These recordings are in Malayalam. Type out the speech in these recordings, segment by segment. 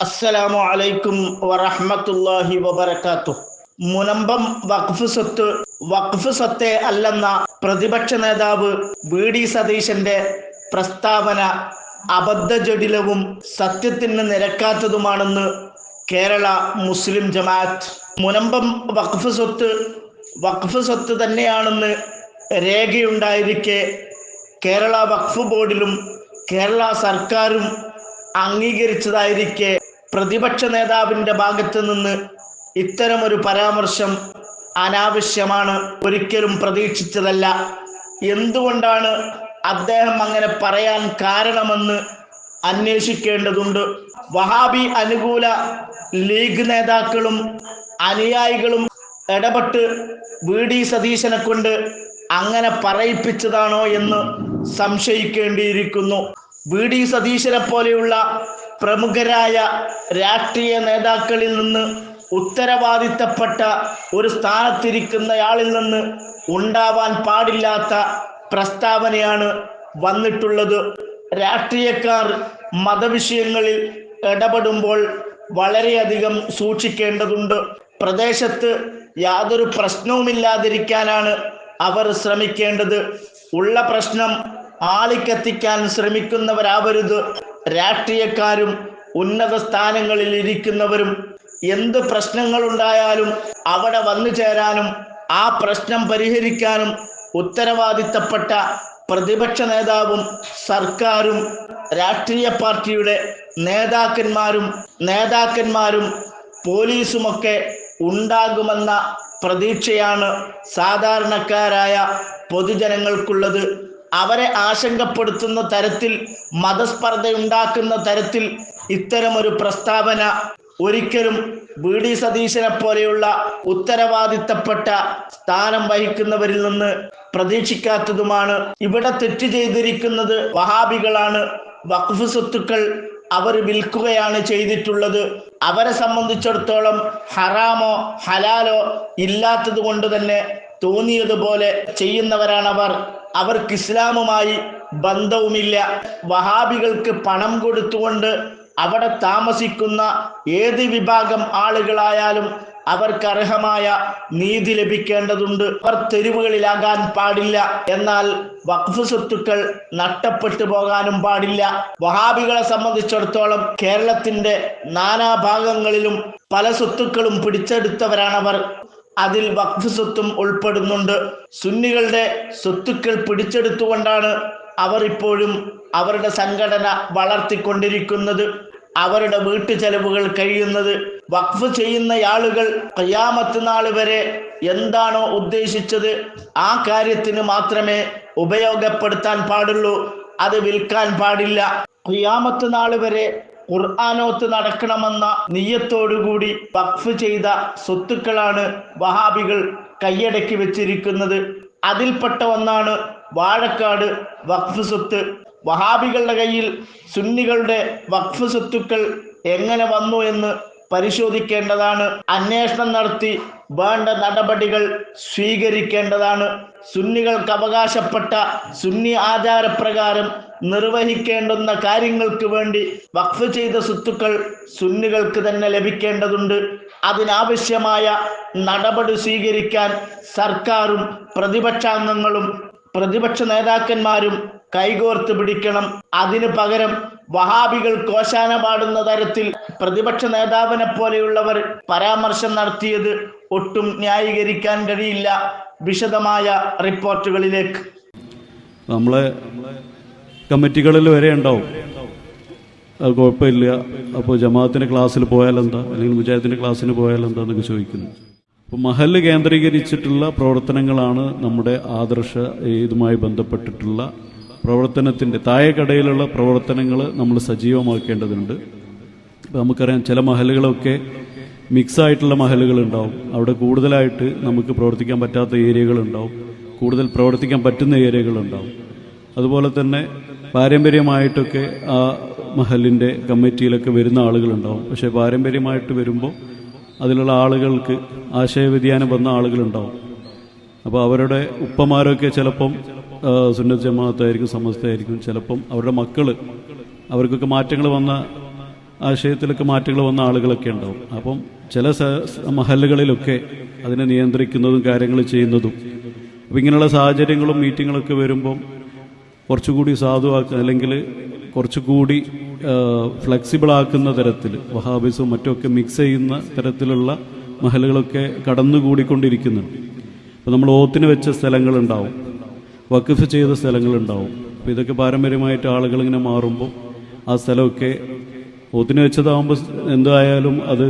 അസ്സലാമു അലൈക്കും വറഹ്മത്തുള്ളാഹി വബർക്കാത്തു മുനമ്പം വഖഫ് സ്വത്ത് വഖഫ് സ്വത്തെ അല്ലെന്ന പ്രതിപക്ഷ നേതാവ് വി ഡി സതീശന്റെ പ്രസ്താവന അബദ്ധജടിലവും സത്യത്തിന് നിരക്കാത്തതുമാണെന്ന് കേരള മുസ്ലിം ജമാഅത്ത്. മുനമ്പം വഖഫ് സ്വത്ത് വഖഫ് സ്വത്ത് തന്നെയാണെന്ന് രേഖയുണ്ടായിരിക്കെ കേരള വഖഫ് ബോർഡിലും കേരള സർക്കാരും അംഗീകരിച്ചതായിരിക്കെ പ്രതിപക്ഷ നേതാവിന്റെ ഭാഗത്ത് നിന്ന് ഇത്തരമൊരു പരാമർശം അനാവശ്യമാണ് ഒരിക്കലും പ്രതീക്ഷിച്ചതല്ല. എന്തുകൊണ്ടാണ് അദ്ദേഹം അങ്ങനെ പറയാൻ കാരണമെന്ന് അന്വേഷിക്കേണ്ടതുണ്ട്? വഹാബി അനുകൂല ലീഗ് നേതാക്കളും അനുയായികളും ഇടപെട്ട് വി. ഡി. സതീശനെ കൊണ്ട് അങ്ങനെ പറയിപ്പിച്ചതാണോ എന്ന് സംശയിക്കേണ്ടിയിരിക്കുന്നു. വി. ഡി. സതീശനെ പോലെയുള്ള പ്രമുഖരായ രാഷ്ട്രീയ നേതാക്കളിൽ നിന്ന് ഉത്തരവാദിത്തപ്പെട്ട ഒരു സ്ഥാനത്തിരിക്കുന്നയാളിൽ നിന്ന് ഉണ്ടാവാൻ പാടില്ലാത്ത പ്രസ്താവനയാണ് വന്നിട്ടുള്ളത്. രാഷ്ട്രീയക്കാർ മതവിഷയങ്ങളിൽ ഇടപെടുമ്പോൾ വളരെയധികം സൂക്ഷിക്കേണ്ടതുണ്ട്. പ്രദേശത്ത് യാതൊരു പ്രശ്നവുമില്ലാതിരിക്കാനാണ് അവർ ശ്രമിക്കേണ്ടത്. ഉള്ള പ്രശ്നം ആളിക്കത്തിക്കാൻ ശ്രമിക്കുന്നവരാവരുത്. രാഷ്ട്രീയക്കാരും ഉന്നത സ്ഥാനങ്ങളിൽ ഇരിക്കുന്നവരും എന്ത് പ്രശ്നങ്ങൾ ഉണ്ടായാലും അവിടെ വന്നു ചേരാനും ആ പ്രശ്നം പരിഹരിക്കാനും ഉത്തരവാദിത്തപ്പെട്ട പ്രതിപക്ഷ നേതാവും സർക്കാരും രാഷ്ട്രീയ പാർട്ടിയുടെ നേതാക്കന്മാരും നേതാക്കന്മാരും പോലീസുമൊക്കെ ഉണ്ടാകുമെന്ന പ്രതീക്ഷയാണ് സാധാരണക്കാരായ പൊതുജനങ്ങൾക്കുള്ളത്. അവരെ ആശങ്കപ്പെടുത്തുന്ന തരത്തിൽ മതസ്പർദ്ധയുണ്ടാക്കുന്ന തരത്തിൽ ഇത്തരമൊരു പ്രസ്താവന ഒരിക്കലും വി. ഡി. സതീശനെ പോലെയുള്ള ഉത്തരവാദിത്തപ്പെട്ട സ്ഥാനം വഹിക്കുന്നവരിൽ നിന്ന് പ്രതീക്ഷിക്കാത്തതുമാണ്. ഇവിടെ തെറ്റ് ചെയ്തിരിക്കുന്നത് വഹാബികളാണ്. വഖഫ് സ്വത്തുക്കൾ അവർ വിൽക്കുകയാണ് ചെയ്തിട്ടുള്ളത്. അവരെ സംബന്ധിച്ചിടത്തോളം ഹറാമോ ഹലാലോ ഇല്ലാത്തത് കൊണ്ട് തന്നെ തോന്നിയതുപോലെ ചെയ്യുന്നവരാണവർ. അവർക്ക് ഇസ്ലാമുമായി ബന്ധവുമില്ല. വഹാബികൾക്ക് പണം കൊടുത്തുകൊണ്ട് അവിടെ താമസിക്കുന്ന ഏത് വിഭാഗം ആളുകളായാലും അവർക്ക് അർഹമായ നീതി ലഭിക്കേണ്ടതുണ്ട്. അവർ തെരുവുകളിലാകാൻ പാടില്ല. എന്നാൽ വഖഫ് സ്വത്തുക്കൾ നഷ്ടപ്പെട്ടു പോകാനും പാടില്ല. വഹാബികളെ സംബന്ധിച്ചിടത്തോളം കേരളത്തിന്റെ നാനാഭാഗങ്ങളിലും പല സ്വത്തുക്കളും പിടിച്ചെടുത്തവരാണവർ. അതിൽ വഖഫ് സ്വത്തും ഉൾപ്പെടുന്നുണ്ട്. സുന്നികളുടെ സ്വത്തുക്കൾ പിടിച്ചെടുത്തുകൊണ്ടാണ് അവർ ഇപ്പോഴും അവരുടെ സംഘടന വളർത്തിക്കൊണ്ടിരിക്കുന്നത്. അവരുടെ വീട്ടു ചെലവുകൾ കഴിയുന്നത്. വഖഫ് ചെയ്യുന്ന ആളുകൾ കയ്യാമത്ത് നാൾ വരെ എന്താണോ ഉദ്ദേശിച്ചത് ആ കാര്യത്തിന് മാത്രമേ ഉപയോഗപ്പെടുത്താൻ പാടുള്ളൂ. അത് വിൽക്കാൻ പാടില്ല. കയ്യാമത്ത് നാൾ വരെ ഖുർആാനോത്ത് നടക്കണമെന്ന നീയത്തോടുകൂടി വഖഫ് ചെയ്ത സ്വത്തുക്കളാണ് വഹാബികൾ കൈയടക്കി വെച്ചിരിക്കുന്നത്. അതിൽപ്പെട്ട ഒന്നാണ് വാഴക്കാട് വഖഫ് സ്വത്ത്. വഹാബികളുടെ കയ്യിൽ സുന്നികളുടെ വഖഫ് സ്വത്തുക്കൾ എങ്ങനെ വന്നു എന്ന് പരിശോധിക്കേണ്ടതാണ്. അന്വേഷണം നടത്തി വേണ്ട നടപടികൾ സ്വീകരിക്കേണ്ടതാണ്. സുന്നികൾക്ക് അവകാശപ്പെട്ട സുന്നി ആചാരപ്രകാരം നിർവഹിക്കേണ്ടുന്ന കാര്യങ്ങൾക്ക് വേണ്ടി വഖഫ് ചെയ്ത സ്വത്തുക്കൾ സുന്നികൾക്ക് തന്നെ ലഭിക്കേണ്ടതുണ്ട്. അതിനാവശ്യമായ നടപടി സ്വീകരിക്കാൻ സർക്കാരും പ്രതിപക്ഷാംഗങ്ങളും പ്രതിപക്ഷ നേതാക്കന്മാരും കൈകോർത്ത് പിടിക്കണം. അതിനു പകരം വഹാബികൾ കോശാന പാടുന്ന തരത്തിൽ പ്രതിപക്ഷ നേതാവിനെ പോലെയുള്ളവർ പരാമർശം നടത്തിയത് ഒട്ടും ന്യായീകരിക്കാൻ കഴിയില്ല. വിശദമായ റിപ്പോർട്ടുകളിലേക്ക്. നമ്മളെ കമ്മിറ്റികളിൽ വരെ ഉണ്ടാവും. അത് കുഴപ്പമില്ല. അപ്പോൾ ജമാഅത്തിന്റെ ക്ലാസ്സിൽ പോയാലെന്താ അല്ലെങ്കിൽ മുജാഹിദിന്റെ ക്ലാസ്സിന് പോയാലെന്താ എന്നൊക്കെ ചോദിക്കുന്നു. അപ്പോൾ മഹൽ കേന്ദ്രീകരിച്ചിട്ടുള്ള പ്രവർത്തനങ്ങളാണ് നമ്മുടെ ആദർശ ഇതുമായി ബന്ധപ്പെട്ടിട്ടുള്ള പ്രവർത്തനത്തിന്റെ താഴെക്കടയിലുള്ള പ്രവർത്തനങ്ങൾ നമ്മൾ സജീവമാക്കേണ്ടതുണ്ട്. ഇപ്പോൾ നമുക്കറിയാം ചില മഹലുകളൊക്കെ മിക്സ് ആയിട്ടുള്ള മഹലുകൾ ഉണ്ടാവും അവിടെ കൂടുതലായിട്ട് നമുക്ക് പ്രവർത്തിക്കാൻ പറ്റാത്ത ഏരിയകൾ ഉണ്ടാവും കൂടുതൽ പ്രവർത്തിക്കാൻ പറ്റുന്ന ഏരിയകൾ ഉണ്ടാവും അതുപോലെ തന്നെ പാരമ്പര്യമായിട്ടൊക്കെ ആ മഹലിന്റെ കമ്മിറ്റിയിലൊക്കെ വരുന്ന ആളുകളുണ്ടാവും. പക്ഷേ പാരമ്പര്യമായിട്ട് വരുമ്പോൾ അതിലുള്ള ആളുകൾക്ക് ആശയവ്യതിയാനം വന്ന ആളുകളുണ്ടാവും. അപ്പോൾ അവരുടെ ഉപ്പമാരൊക്കെ ചിലപ്പം സുന്നത്ത് ജമാഅത്തായിരിക്കും സമസ്തയായിരിക്കും. ചിലപ്പം അവരുടെ മക്കൾ അവർക്കൊക്കെ മാറ്റങ്ങൾ വന്ന ആശയത്തിലൊക്കെ മാറ്റങ്ങൾ വന്ന ആളുകളൊക്കെ ഉണ്ടാവും. അപ്പം ചില മഹലുകളിലൊക്കെ അതിനെ നിയന്ത്രിക്കുന്നതും കാര്യങ്ങൾ ചെയ്യുന്നതും. അപ്പം ഇങ്ങനെയുള്ള സാഹചര്യങ്ങളും മീറ്റിങ്ങുകളൊക്കെ വരുമ്പം കുറച്ചുകൂടി സാധുവാക്കുക അല്ലെങ്കിൽ കുറച്ചുകൂടി ഫ്ലെക്സിബിൾ ആക്കുന്ന തരത്തിൽ വഹാബിസും മറ്റുമൊക്കെ മിക്സ് ചെയ്യുന്ന തരത്തിലുള്ള മഹലുകളൊക്കെ കടന്നുകൂടിക്കൊണ്ടിരിക്കുന്നുണ്ട്. അപ്പോൾ നമ്മൾ ഓത്തിന് വെച്ച സ്ഥലങ്ങളുണ്ടാവും. വഖഫ് ചെയ്ത സ്ഥലങ്ങളുണ്ടാവും. അപ്പോൾ ഇതൊക്കെ പാരമ്പര്യമായിട്ട് ആളുകൾ ഇങ്ങനെ മാറുമ്പോൾ ആ സ്ഥലമൊക്കെ ഒത്തിനു വെച്ചതാകുമ്പോൾ എന്തായാലും അത്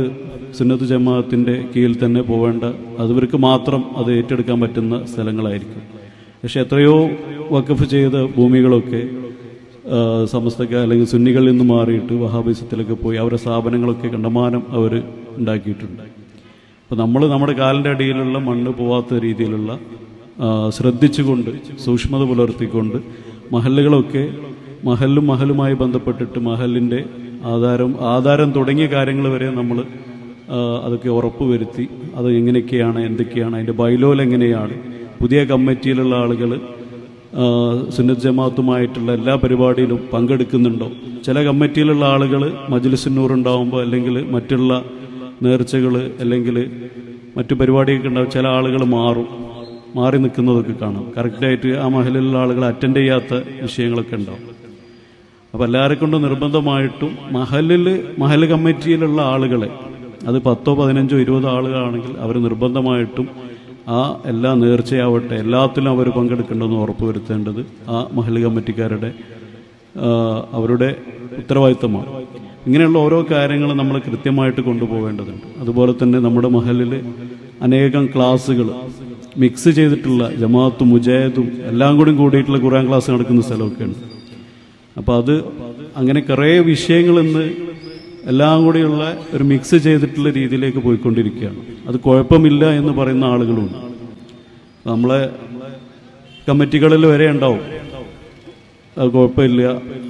സുന്നത്ത് ജമാഅത്തിന്റെ കീഴിൽ തന്നെ പോവേണ്ട അതിവർക്ക് മാത്രം അത് ഏറ്റെടുക്കാൻ പറ്റുന്ന സ്ഥലങ്ങളായിരിക്കും. പക്ഷെ എത്രയോ വഖഫ് ചെയ്ത ഭൂമികളൊക്കെ സമസ്തക്ക അല്ലെങ്കിൽ സുന്നികളിൽ നിന്ന് മാറിയിട്ട് വഹാബിസത്തിലൊക്കെ പോയി അവരുടെ സ്ഥാപനങ്ങളൊക്കെ കണ്ടമാനം അവർ ഉണ്ടാക്കിയിട്ടുണ്ട്. അപ്പോൾ നമ്മൾ നമ്മുടെ കാലിന്റെ അടിയിലുള്ള മണ്ണ് പോവാത്ത രീതിയിലുള്ള ശ്രദ്ധിച്ചുകൊണ്ട് സൂക്ഷ്മത പുലർത്തിക്കൊണ്ട് മഹല്ലുകളൊക്കെ മഹല്ലും മഹലുമായി ബന്ധപ്പെട്ടിട്ട് മഹലിന്റെ ആധാരം ആധാരം തുടങ്ങിയ കാര്യങ്ങൾ വരെ നമ്മൾ അതൊക്കെ ഉറപ്പുവരുത്തി അത് എങ്ങനെയൊക്കെയാണ് എന്തൊക്കെയാണ് അതിന്റെ ബൈലോൽ എങ്ങനെയാണ് പുതിയ കമ്മിറ്റിയിലുള്ള ആളുകൾ സുന്നത്ത് ജമാഅത്തുമായിട്ടുള്ള എല്ലാ പരിപാടിയിലും പങ്കെടുക്കുന്നുണ്ടോ? ചില കമ്മിറ്റിയിലുള്ള ആളുകൾ മജ്ലിസുന്നൂർ ഉണ്ടാവുമ്പോൾ അല്ലെങ്കിൽ മറ്റുള്ള നേർച്ചകൾ അല്ലെങ്കിൽ മറ്റു പരിപാടിയൊക്കെ ഉണ്ടാവും ചില ആളുകൾ മാറും. മാറി നിൽക്കുന്നതൊക്കെ കാണാം. കറക്റ്റായിട്ട് ആ മഹലിലുള്ള ആളുകൾ അറ്റൻഡ് ചെയ്യാത്ത വിഷയങ്ങളൊക്കെ ഉണ്ടാവും. അപ്പോൾ എല്ലാവരെ കൊണ്ടും നിർബന്ധമായിട്ടും മഹലിൽ മഹൽ കമ്മിറ്റിയിലുള്ള ആളുകളെ അത് പത്തോ പതിനഞ്ചോ ഇരുപതോ ആളുകളാണെങ്കിൽ അവർ നിർബന്ധമായിട്ടും ആ എല്ലാ നേർച്ചയാവട്ടെ എല്ലാത്തിലും അവർ പങ്കെടുക്കേണ്ടെന്ന് ഉറപ്പുവരുത്തേണ്ടത് ആ മഹൽ കമ്മിറ്റിക്കാരുടെ അവരുടെ ഉത്തരവാദിത്തമാണ്. ഇങ്ങനെയുള്ള ഓരോ കാര്യങ്ങളും നമ്മൾ കൃത്യമായിട്ട് കൊണ്ടുപോകേണ്ടതുണ്ട്. അതുപോലെ തന്നെ നമ്മുടെ മഹലിൽ അനേകം ക്ലാസ്സുകൾ മിക്സ് ചെയ്തിട്ടുള്ള ജമാഅത്തും മുജാഹിദും എല്ലാം കൂടി കൂടിയിട്ടുള്ള ഖുറാൻ ക്ലാസ് നടക്കുന്ന സ്ഥലമൊക്കെയാണ്. അപ്പോൾ അത് അങ്ങനെ കുറേ വിഷയങ്ങൾ ഇന്ന് എല്ലാം കൂടിയുള്ള ഒരു മിക്സ് ചെയ്തിട്ടുള്ള രീതിയിലേക്ക് പോയിക്കൊണ്ടിരിക്കുകയാണ്. അത് കുഴപ്പമില്ല എന്ന് പറയുന്ന ആളുകളുണ്ട്. നമ്മളെ കമ്മിറ്റികളിൽ വരെ ഉണ്ടാവും. അത് കുഴപ്പമില്ല.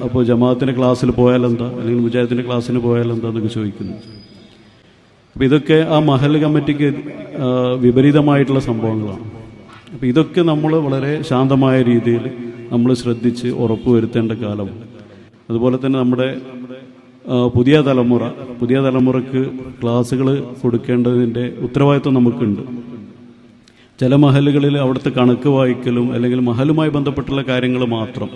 അപ്പോൾ ജമാഅത്തിന്റെ ക്ലാസ്സിൽ പോയാലെന്താ? അല്ലെങ്കിൽ മുജാഹിദിന്റെ ക്ലാസ്സിന് പോയാലെന്താ എന്നൊക്കെ ചോദിക്കുന്നു. അപ്പോൾ ഇതൊക്കെ ആ മഹൽ കമ്മിറ്റിക്ക് വിപരീതമായിട്ടുള്ള സംഭവങ്ങളാണ്. അപ്പോൾ ഇതൊക്കെ നമ്മൾ വളരെ ശാന്തമായ രീതിയിൽ നമ്മൾ ശ്രദ്ധിച്ച് ഉറപ്പുവരുത്തേണ്ട കാലം. അതുപോലെ തന്നെ നമ്മുടെ പുതിയ തലമുറ പുതിയ തലമുറയ്ക്ക് ക്ലാസ്സുകൾ കൊടുക്കേണ്ടതിന്റെ ഉത്തരവാദിത്വം നമുക്കുണ്ട്. ചില മഹലുകളിൽ അവിടുത്തെ കണക്ക് വായിക്കലും അല്ലെങ്കിൽ മഹലുമായി ബന്ധപ്പെട്ടുള്ള കാര്യങ്ങൾ മാത്രം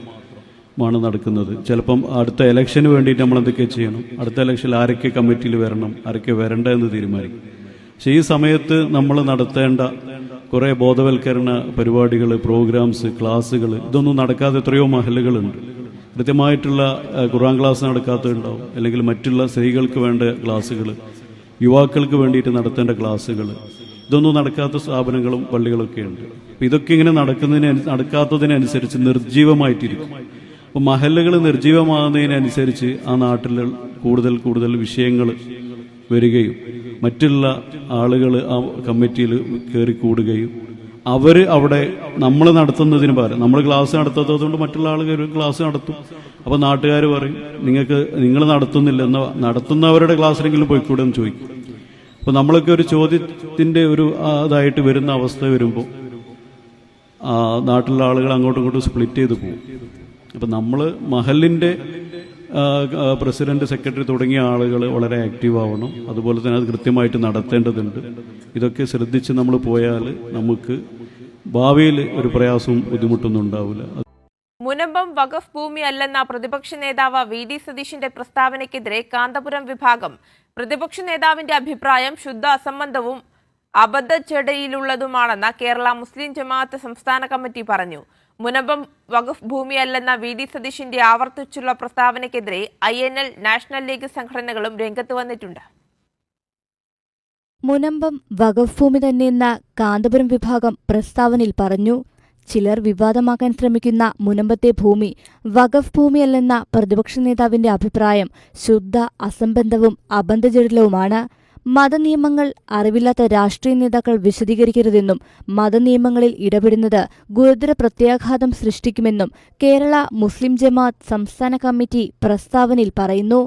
ആണ് നടക്കുന്നത്. ചിലപ്പം അടുത്ത ഇലക്ഷന് വേണ്ടിയിട്ട് നമ്മൾ എന്തൊക്കെ ചെയ്യണം? അടുത്ത ഇലക്ഷനിൽ ആരൊക്കെ കമ്മിറ്റിയിൽ വരണം? ആരൊക്കെ വരണ്ട എന്ന് തീരുമാനിക്കും. പക്ഷേ ഈ സമയത്ത് നമ്മൾ നടത്തേണ്ട കുറേ ബോധവൽക്കരണ പരിപാടികൾ പ്രോഗ്രാംസ് ക്ലാസ്സുകൾ ഇതൊന്നും നടക്കാതെ എത്രയോ മഹലുകളുണ്ട്. കൃത്യമായിട്ടുള്ള ഖുറാൻ ക്ലാസ് നടക്കാത്തതുണ്ടാവും. അല്ലെങ്കിൽ മറ്റുള്ള സ്ത്രീകൾക്ക് വേണ്ട ക്ലാസ്സുകൾ യുവാക്കൾക്ക് വേണ്ടിയിട്ട് നടത്തേണ്ട ക്ലാസ്സുകൾ ഇതൊന്നും നടക്കാത്ത സ്ഥാപനങ്ങളും പള്ളികളൊക്കെ ഉണ്ട്. ഇതൊക്കെ ഇങ്ങനെ നടക്കുന്നതിന് നടക്കാത്തതിനനുസരിച്ച് നിർജീവമായിട്ടിരിക്കും അപ്പോൾ മഹലുകൾ നിർജീവമാകുന്നതിനനുസരിച്ച് ആ നാട്ടിൽ കൂടുതൽ കൂടുതൽ വിഷയങ്ങൾ വരികയും മറ്റുള്ള ആളുകൾ ആ കമ്മിറ്റിയിൽ കയറി കൂടുകയും അവർ അവിടെ നമ്മൾ നടത്തുന്നതിന് പകരം നമ്മൾ ക്ലാസ് നടത്താത്തത് കൊണ്ട് മറ്റുള്ള ആളുകൾ ക്ലാസ് നടത്തും. അപ്പോൾ നാട്ടുകാർ പറയും നിങ്ങൾക്ക് നിങ്ങൾ നടത്തുന്നില്ല എന്ന നടത്തുന്നവരുടെ ക്ലാസ്സിലെങ്കിലും പോയിക്കൂടെ എന്ന് ചോദിക്കും. അപ്പോൾ നമ്മളൊക്കെ ഒരു ചോദ്യത്തിന്റെ ഒരു അതായിട്ട് വരുന്ന അവസ്ഥ വരുമ്പോൾ ആ, നാട്ടിലുള്ള ആളുകൾ അങ്ങോട്ടും ഇങ്ങോട്ടും സ്പ്ലിറ്റ് ചെയ്ത് പോകും. അപ്പം നമ്മൾ മഹലിന്റെ പ്രസിഡന്റ് സെക്രട്ടറി തുടങ്ങിയ ആളുകൾ വളരെ ആക്റ്റീവ് ആവണം. അതുപോലെ തന്നെ അത് കൃത്യമായിട്ട് നടത്തേണ്ടതുണ്ട്. ഇതൊക്കെ ശ്രദ്ധിച്ച് നമ്മൾ പോയാൽ നമുക്ക് ഭാവിയിൽ ഒരു പ്രയാസവും ബുദ്ധിമുട്ടൊന്നും ഉണ്ടാവില്ല മുനമ്പം വഖഫ് ഭൂമി അല്ലെന്ന പ്രതിപക്ഷ നേതാവ് വി ഡി സതീഷിന്റെ പ്രസ്താവനയ്ക്കെതിരെ കാന്തപുരം വിഭാഗം. പ്രതിപക്ഷ നേതാവിന്റെ അഭിപ്രായം ശുദ്ധ അസംബന്ധവും അബദ്ധച്ചെടയിലുള്ളതുമാണെന്ന് കേരള മുസ്ലിം ജമാഅത്ത് സംസ്ഥാന കമ്മിറ്റി പറഞ്ഞു. മുനമ്പം വഖഫ് ഭൂമിയല്ലെന്ന വി ഡി സതീഷിന്റെ ആവർത്തിച്ചുള്ള പ്രസ്താവനയ്ക്കെതിരെ I N L national league സംഘടനകളും രംഗത്ത് വന്നിട്ടുണ്ട്. മുനമ്പം വഖഫ് ഭൂമി തന്നെയെന്ന കാന്തപുരം വിഭാഗം പ്രസ്താവനയിൽ പറഞ്ഞു ചിലർ വിവാദമാക്കാൻ ശ്രമിക്കുന്ന മുനമ്പത്തെ ഭൂമി വഖഫ് ഭൂമിയല്ലെന്ന പ്രതിപക്ഷ നേതാവിന്റെ അഭിപ്രായം ശുദ്ധ അസംബന്ധവും അബന്ധജടിലവുമാണ്. മതനിയമങ്ങൾ അറിവില്ലാത്ത രാഷ്ട്രീയ നേതാക്കൾ വിശദീകരിക്കരുതെന്നും മതനിയമങ്ങളിൽ ഇടപെടുന്നത് ഗുരുതര പ്രത്യാഘാതം സൃഷ്ടിക്കുമെന്നും കേരള മുസ്ലിം ജമാഅത്ത് സംസ്ഥാന കമ്മിറ്റി പ്രസ്താവനയിൽ പറയുന്നു.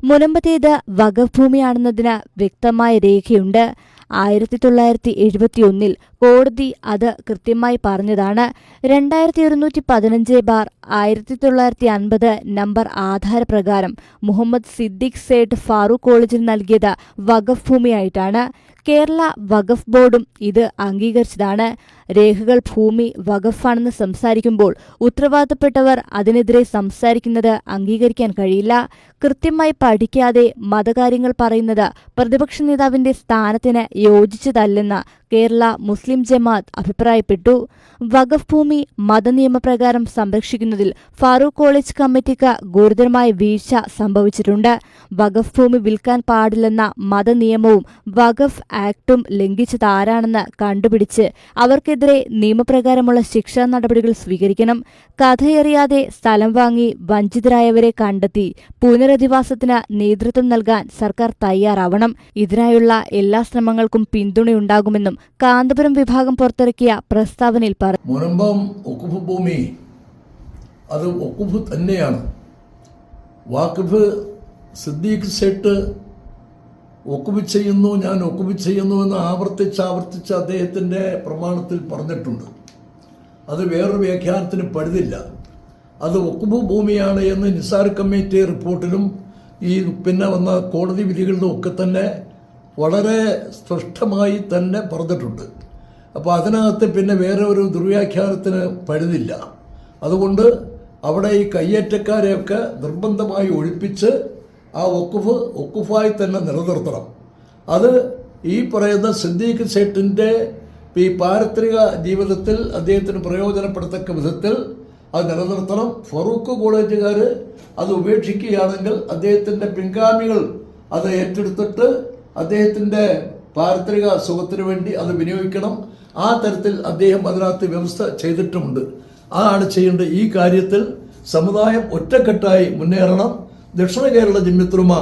മുനമ്പത്തേത് വകഭൂമിയാണെന്നതിന് ഭൂമിയാണെന്നതിന് വ്യക്തമായ രേഖയുണ്ട്. ആയിരത്തി തൊള്ളായിരത്തി എഴുപത്തിയൊന്നിൽ കോടതി അത് കൃത്യമായി പറഞ്ഞതാണ്. രണ്ടായിരത്തി ഒരുന്നൂറ്റി പതിനഞ്ച് ബാർ ആയിരത്തി തൊള്ളായിരത്തി അൻപത് നമ്പർ ആധാരപ്രകാരം മുഹമ്മദ് സിദ്ദിഖ് സേഠ് ഫാറൂഖ് കോളേജിൽ നൽകിയത് വഖഫ് ഭൂമിയായിട്ടാണ്. കേരള വഖഫ് ബോർഡും ഇത് അംഗീകരിച്ചതാണ്. രേഖകൾ ഭൂമി വഖഫാണെന്ന് സംസാരിക്കുമ്പോൾ ഉത്തരവാദപ്പെട്ടവർ അതിനെതിരെ സംസാരിക്കുന്നത് അംഗീകരിക്കാൻ കഴിയില്ല. കൃത്യമായി പഠിക്കാതെ മതകാര്യങ്ങൾ പറയുന്നത് പ്രതിപക്ഷ നേതാവിന്റെ സ്ഥാനത്തിന് യോജിച്ചതല്ലെന്ന് കേരള മുസ്ലിം ജമാഅത്ത് അഭിപ്രായപ്പെട്ടു. വഖഫ് ഭൂമി മതനിയമപ്രകാരം സംരക്ഷിക്കുന്നതിൽ ഫാറൂഖ് കോളേജ് കമ്മിറ്റിക്ക് ഗുരുതരമായ വീഴ്ച സംഭവിച്ചിട്ടുണ്ട്. വഖഫ് ഭൂമി വിൽക്കാൻ പാടില്ലെന്ന മതനിയമവും വഖഫ് ആക്ടും ലംഘിച്ചതാരാണെന്ന് കണ്ടുപിടിച്ച് അവർക്കെതിരെ നിയമപ്രകാരമുള്ള ശിക്ഷാ നടപടികൾ സ്വീകരിക്കണം. കഥയറിയാതെ സ്ഥലം വാങ്ങി വഞ്ചിതരായവരെ കണ്ടെത്തി പുനരധിവാസത്തിന് നേതൃത്വം നൽകാൻ സർക്കാർ തയ്യാറാവണം. ഇതിനായുള്ള എല്ലാ ശ്രമങ്ങൾക്കും പിന്തുണയുണ്ടാകുമെന്നും കാന്തപുരം വിഭാഗം പുറത്തിറക്കിയ പ്രസ്താവനയിൽ പറഞ്ഞു ഭൂമി അത് ഒക്കുഫ് തന്നെയാണ്. വാക്കിഫ് സിദ്ദീഖ് സെട്ട് ഒക്കുഫ് ചെയ്യുന്നു ഞാൻ ഒക്കുപി ചെയ്യുന്നു എന്ന് ആവർത്തിച്ച് ആവർത്തിച്ച് അദ്ദേഹത്തിന്റെ പ്രമാണത്തിൽ പറഞ്ഞിട്ടുണ്ട്. അത് വേറൊരു വ്യാഖ്യാനത്തിന് പഴുതില്ല. അത് ഒക്കുഫ് ഭൂമിയാണ് എന്ന് നിസാർ കമ്മിറ്റി റിപ്പോർട്ടിലും ഈ പിന്നെ വന്ന കോടതി വിധികളിലും ഒക്കെ തന്നെ വളരെ സ്പഷ്ടമായി തന്നെ പറഞ്ഞിട്ടുണ്ട്. അപ്പോൾ അതിനകത്ത് പിന്നെ വേറെ ഒരു ദുർവ്യാഖ്യാനത്തിന് പഴുതില്ല. അതുകൊണ്ട് അവിടെ ഈ കയ്യേറ്റക്കാരെയൊക്കെ നിർബന്ധമായി ഒഴിപ്പിച്ച് ആ ഒക്കുഫ് ഒക്കുഫായി തന്നെ നിലനിർത്തണം. അത് ഈ പറയുന്ന സിദ്ദീഖ് സേട്ടിന്റെ ഈ പാരത്രിക ജീവിതത്തിൽ അദ്ദേഹത്തിന് പ്രയോജനപ്പെടത്തക്ക വിധത്തിൽ അത് നിലനിർത്തണം. ഫറൂഖ് കോളേജുകാർ അത് ഉപേക്ഷിക്കുകയാണെങ്കിൽ അദ്ദേഹത്തിന്റെ പിൻഗാമികൾ അത് ഏറ്റെടുത്തിട്ട് അദ്ദേഹത്തിന്റെ പാരത്രിക സുഖത്തിന് വേണ്ടി അത് വിനിയോഗിക്കണം. ആ തരത്തിൽ അദ്ദേഹം അതിനകത്ത് വ്യവസ്ഥ ചെയ്തിട്ടുമുണ്ട്. അതാണ് ചെയ്യേണ്ടത് ഈ കാര്യത്തിൽ സമുദായം ഒറ്റക്കെട്ടായി മുന്നേറണം. ദക്ഷിണ കേരള ചിഹ്നത്തിനുമ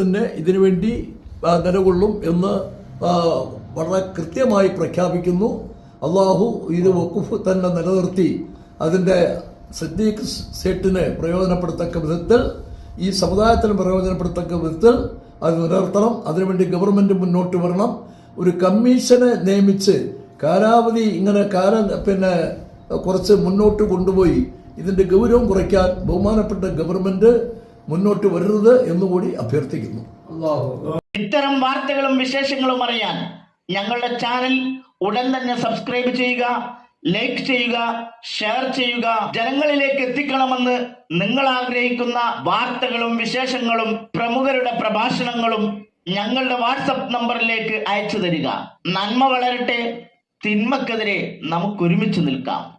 തന്നെ ഇതിനുവേണ്ടി വേണ്ടി നിലകൊള്ളും എന്ന് വളരെ കൃത്യമായി പ്രഖ്യാപിക്കുന്നു. അള്ളാഹു ഇത് വക്കുഫ് തന്നെ നിലനിർത്തി അതിന്റെ സദ്ദീഖ് സേട്ടിനെ പ്രയോജനപ്പെടുത്തക്ക വിധത്തിൽ ഈ സമുദായത്തിന് പ്രയോജനപ്പെടുത്തക്ക വിധത്തിൽ അത് നിലനിർത്തണം. അതിനുവേണ്ടി ഗവൺമെന്റ് മുന്നോട്ട് വരണം. ഒരു കമ്മീഷനെ നിയമിച്ച് കാലാവധി ഇങ്ങനെ കാല പിന്നെ കുറച്ച് മുന്നോട്ട് കൊണ്ടുപോയി ഇതിന്റെ ഗൗരവം കുറയ്ക്കാൻ ബഹുമാനപ്പെട്ട ഗവൺമെന്റ് മുന്നോട്ട് വരരുത് എന്നുകൂടി അഭ്യർത്ഥിക്കുന്നു. ഇത്തരം വാർത്തകളും വിശേഷങ്ങളും അറിയാൻ ഞങ്ങളുടെ ചാനൽ ഉടൻ തന്നെ സബ്സ്ക്രൈബ് ചെയ്യുക ലൈക്ക് ചെയ്യുക ഷെയർ ചെയ്യുക. ജനങ്ങളിലേക്ക് എത്തിക്കണമെന്ന് നിങ്ങൾ ആഗ്രഹിക്കുന്ന വാർത്തകളും വിശേഷങ്ങളും പ്രമുഖരുടെ പ്രഭാഷണങ്ങളും ഞങ്ങളുടെ വാട്സപ്പ് നമ്പറിലേക്ക് അയച്ചു തരിക. നന്മ വളരട്ടെ തിന്മക്കെതിരെ നമുക്ക് ഒരുമിച്ച് നിൽക്കാം.